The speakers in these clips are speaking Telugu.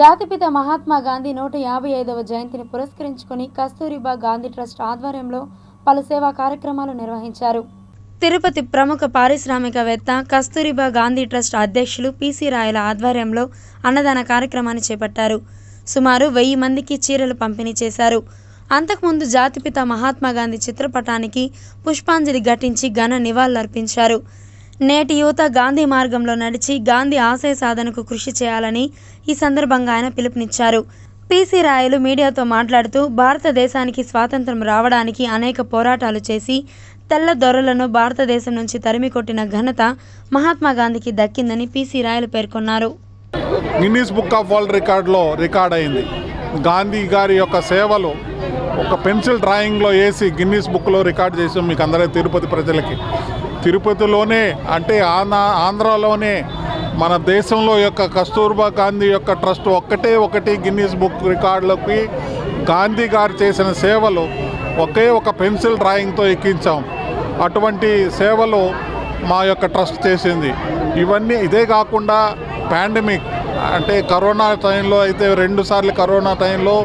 జాతిపిత మహాత్మా గాంధీ నూట యాభై ఐదవ జయంతిని పురస్కరించుకుని కస్తూరిబా గాంధీ ట్రస్ట్ ఆధ్వర్యంలో పలు సేవా కార్యక్రమాలు నిర్వహించారు. తిరుపతి ప్రముఖ పారిశ్రామికవేత్త కస్తూరిబా గాంధీ ట్రస్ట్ అధ్యక్షులు పిసి రాయల ఆధ్వర్యంలో అన్నదాన కార్యక్రమాన్ని చేపట్టారు. సుమారు వెయ్యి మందికి చీరలు పంపిణీ చేశారు. అంతకుముందు జాతిపిత మహాత్మా గాంధీ చిత్రపటానికి పుష్పాంజలి ఘటించి ఘన నివాళులర్పించారు. నేటి యువత గాంధీ మార్గంలో నడిచి గాంధీ ఆశయ సాధనకు కృషి చేయాలని ఈ సందర్భంగా ఆయన పిలుపునిచ్చారు. పీసీ రాయలు మీడియాతో మాట్లాడుతూ భారతదేశానికి స్వాతంత్రం రావడానికి అనేక పోరాటాలు చేసి తెల్ల దొరలను భారతదేశం నుంచి తరిమి కొట్టిన ఘనత మహాత్మా గాంధీకి దక్కిందని పీసీ రాయలు పేర్కొన్నారు. గిన్నీస్ బుక్ ఆఫ్ వరల్డ్ రికార్డులో రికార్డ్ అయింది. గాంధీ గారి యొక్క సేవలు ఒక పెన్సిల్ డ్రాయింగ్లో వేసి గిన్నీస్ బుక్లో రికార్డ్ చేసాం మీకు అందరూ తిరుపతి ప్రజలకి. తిరుపతిలోనే అంటే ఆంధ్ర ఆంధ్రాలోనే మన దేశంలో యొక్క కస్తూర్బా గాంధీ యొక్క ట్రస్ట్ ఒక్కటే ఒకటి గిన్నీస్ బుక్ రికార్డులకి గాంధీ గారు చేసిన సేవలు ఒకే ఒక పెన్సిల్ డ్రాయింగ్తో ఎక్కించాం. అటువంటి సేవలు మా యొక్క ట్రస్ట్ చేసింది. ఇవన్నీ ఇదే కాకుండా పాండమిక్ అంటే కరోనా టైంలో అయితే రెండు సార్లు కరోనా టైంలో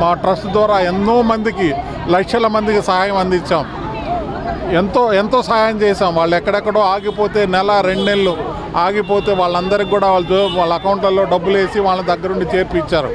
మా ట్రస్ట్ ద్వారా ఎన్నో మందికి లక్షల మందికి సహాయం అందించాం. ఎంతో ఎంతో సహాయం చేశాం. వాళ్ళు ఎక్కడెక్కడో ఆగిపోతే నెల రెండు నెలలు ఆగిపోతే వాళ్ళందరికీ కూడా వాళ్ళ వాళ్ళ అకౌంట్లలో డబ్బులు వేసి వాళ్ళ దగ్గరుండి చేర్పించారు.